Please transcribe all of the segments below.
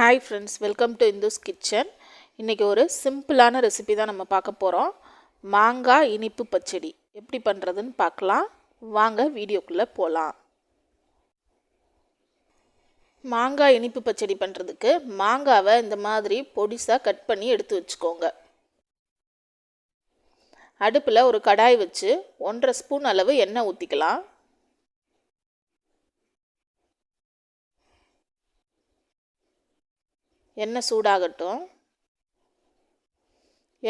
Hi friends welcome to Indhu's kitchen இன்றைக்கி ஒரு சிம்பிளான ரெசிபி தான் நம்ம பார்க்க போகிறோம் மாங்காய் இனிப்பு பச்சடி. எப்படி பண்ணுறதுன்னு பார்க்கலாம். வாங்க வீடியோக்குள்ளே போகலாம் மாங்காய் இனிப்பு பச்சடி பண்ணுறதுக்கு மாங்காவை இந்த மாதிரி பொடிசாக கட் பண்ணி எடுத்து வச்சுக்கோங்க. அடுப்பில் ஒரு கடாய் வச்சு ஒன்றரை ஸ்பூன் அளவு எண்ணெய் ஊற்றிக்கலாம் எண்ணெய் சூடாகட்டும்.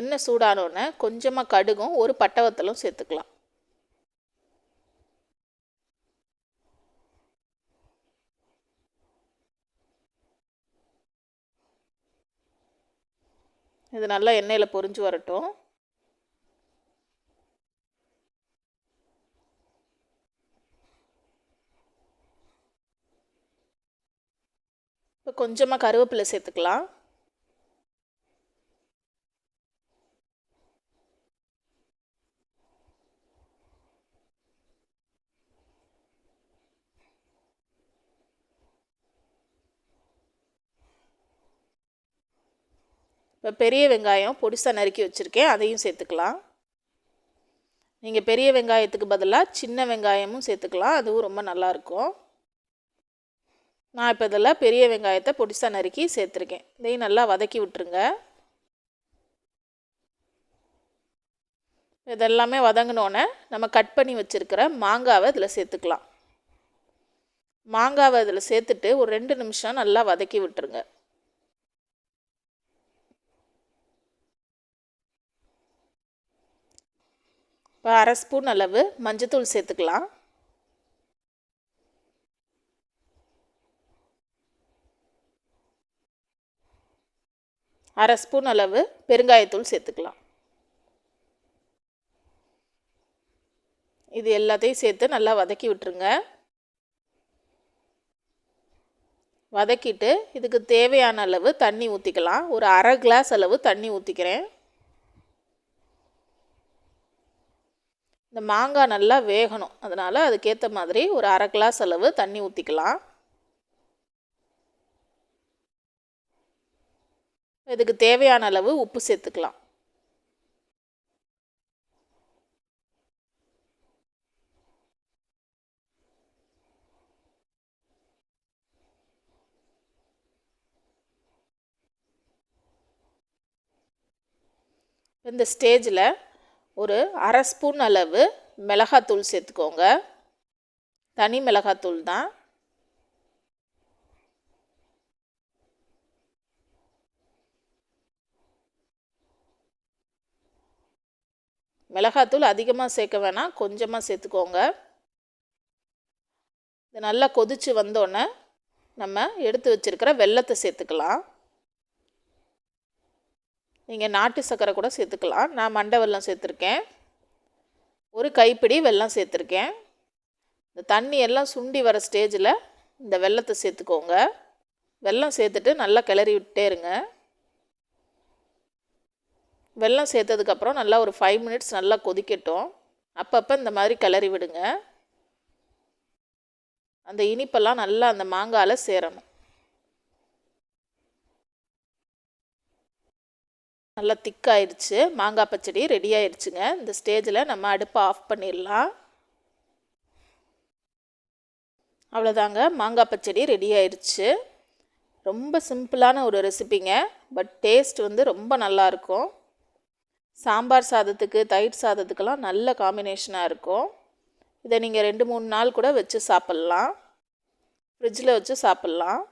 எண்ணெய் சூடானோடனே கொஞ்சமாக கடுகும் ஒரு பட்டவத்தலும் சேர்த்துக்கலாம். இது நல்லா எண்ணெயில் பொரிஞ்சு வரட்டும். இப்போ கொஞ்சமாக கருவேப்பிலை சேர்த்துக்கலாம். இப்போ பெரிய வெங்காயம் பொடிசாக நறுக்கி வச்சுருக்கேன் அதையும் சேர்த்துக்கலாம். நீங்கள் பெரிய வெங்காயத்துக்கு பதிலாக சின்ன வெங்காயமும் சேர்த்துக்கலாம் அதுவும் ரொம்ப நல்லாயிருக்கும் நான் இப்போ இதில் பெரிய வெங்காயத்தை பொடிசாக நறுக்கி சேர்த்துருக்கேன். இதையும் நல்லா வதக்கி விட்டுருங்க. இதெல்லாமே வதங்கினோன்னே நம்ம கட் பண்ணி வச்சுருக்கிற மாங்காவை இதில் சேர்த்துக்கலாம். மாங்காவை இதில் சேர்த்துட்டு ஒரு ரெண்டு நிமிஷம் நல்லா வதக்கி விட்டுருங்க. இப்போ அரை ஸ்பூன் அளவு மஞ்சத்தூள் சேர்த்துக்கலாம். அரை ஸ்பூன் அளவு பெருங்காயத்தூள் சேர்த்துக்கலாம். இது எல்லாத்தையும் சேர்த்து நல்லா வதக்கி விட்டுருங்க. வதக்கிட்டு இதுக்கு தேவையான அளவு தண்ணி ஊற்றிக்கலாம் ஒரு அரை கிளாஸ் அளவு தண்ணி ஊற்றிக்கிறேன் இந்த மாங்காய் நல்லா வேகணும். அதனால் அதுக்கேற்ற மாதிரி ஒரு அரை கிளாஸ் அளவு தண்ணி ஊற்றிக்கலாம் இதுக்கு தேவையான அளவு உப்பு சேர்த்துக்கலாம். இந்த ஸ்டேஜில் ஒரு அரை ஸ்பூன் அளவு மிளகாத்தூள் சேர்த்துக்கோங்க. தனி மிளகாத்தூள் தான். மிளகாத்தூள் அதிகமாக சேர்க்க வேணாம். கொஞ்சமாக சேர்த்துக்கோங்க. இது நல்லா கொதித்து வந்தோடனே நம்ம எடுத்து வச்சுருக்கிற வெள்ளத்தை சேர்த்துக்கலாம். நீங்கள் நாட்டு சர்க்கரை கூட சேர்த்துக்கலாம். நான் மண்டை வெள்ளம் சேர்த்துருக்கேன். ஒரு கைப்பிடி வெல்லம் சேர்த்துருக்கேன். இந்த தண்ணி எல்லாம் சுண்டி வர ஸ்டேஜில் இந்த வெள்ளத்தை சேர்த்துக்கோங்க. வெல்லம் சேர்த்துட்டு நல்லா கிளறி விட்டே இருங்க. வெல்லம் சேர்த்ததுக்கப்புறம் நல்லா ஒரு ஃபைவ் மினிட்ஸ் நல்லா கொதிக்கட்டும். அப்பப்போ இந்த மாதிரி கிளறி விடுங்க. அந்த இனிப்பெல்லாம் நல்லா அந்த மாங்காயில் சேரணும். நல்லா திக்காயிடுச்சு மாங்காய் பச்சடி ரெடி ஆயிடுச்சுங்க. இந்த ஸ்டேஜில் நம்ம அடுப்பை ஆஃப் பண்ணிடலாம். அவ்வளோதாங்க மாங்காய் பச்சடி ரெடி ஆயிடுச்சு. ரொம்ப சிம்பிளான ஒரு ரெசிபிங்க பட் டேஸ்ட் வந்து ரொம்ப நல்லாயிருக்கும் சாம்பார் சாதத்துக்கு தயிர் சாதத்துக்கெல்லாம் நல்ல காம்பினேஷனாக இருக்கும். இதை நீங்கள் ரெண்டு மூணு நாள் கூட வச்சு சாப்பிட்லாம். ஃப்ரிட்ஜில் வச்சு சாப்பிட்லாம்.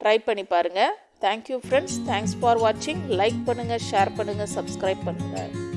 ட்ரை பண்ணி பாருங்கள் thank you friends thanks for வாட்சிங் லைக் பண்ணுங்கள் ஷேர் பண்ணுங்கள் சப்ஸ்கிரைப் பண்ணுங்கள்